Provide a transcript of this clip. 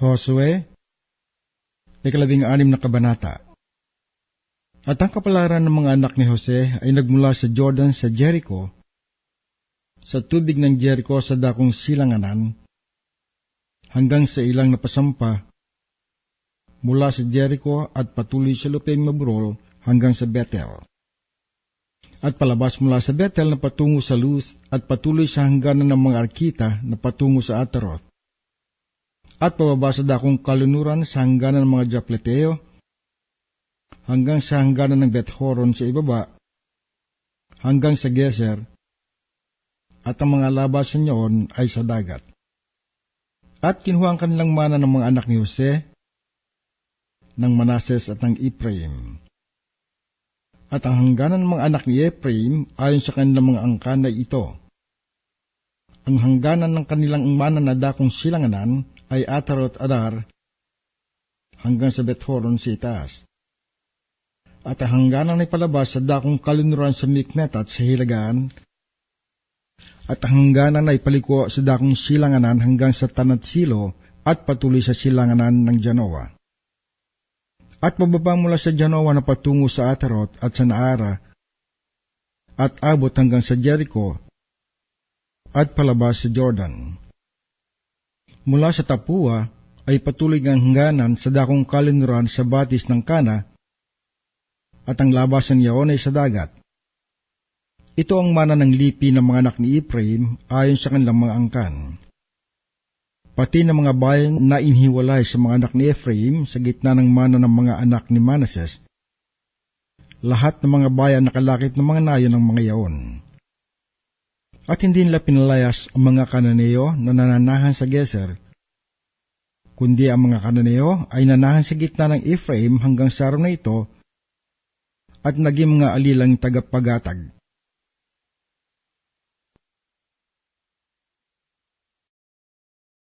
Josue, ikalabing anim na kabanata. At ang kapalaran ng mga anak ni Jose ay nagmula sa Jordan sa Jericho, sa tubig ng Jericho sa dakong silanganan, hanggang sa ilang napasampa, mula sa Jericho at patuloy sa luping Mabrol hanggang sa Bethel. At palabas mula sa Bethel na patungo sa Luz at patuloy sa hangganan ng mga Arkita na patungo sa Ataroth. At pababa sa dakong kalunuran sa hangganan ng mga Japleteo, hanggang sa hangganan ng Bethoron sa ibaba, hanggang sa Geser, at ang mga labasan niyon ay sa dagat. At kinuha ang kanilang mana ng mga anak ni Jose, ng Manases at ng Ephraim. At ang hangganan ng mga anak ni Ephraim ayon sa kanilang mga angkan ay ito. Ang hangganan ng kanilang mana na dakong silanganan ay Atarot Adar hanggang sa Bethoron sa itaas. At ang hangganan ay palabas sa dakong kalunuran sa Mikmetat sa Hilagaan, at ang hangganan ay paliko sa dakong silanganan hanggang sa Tanatsilo at patuloy sa silanganan ng Janoa. At pababa mula sa Janoa na patungo sa Atarot at sa Naara, at abot hanggang sa Jericho, at palabas sa Jordan. Mula sa Tapua ay patuloy ang hangganan sa dakong kalunuran sa batis ng Kana, at ang labasan niyaon ay sa dagat. Ito ang mana ng lipi ng mga anak ni Ephraim ayon sa kanilang mga angkan. Pati ng mga bayan na inhiwalay sa mga anak ni Ephraim sa gitna ng mana ng mga anak ni Manases, lahat ng mga bayan nakalakip ng mga nayo ng mga yaon. At hindi nila pinalayas ang mga kananeo na nananahan sa Geser, kundi ang mga kananeo ay nanahan sa gitna ng Ephraim hanggang sa araw na ito at naging mga alilang tagapagatag.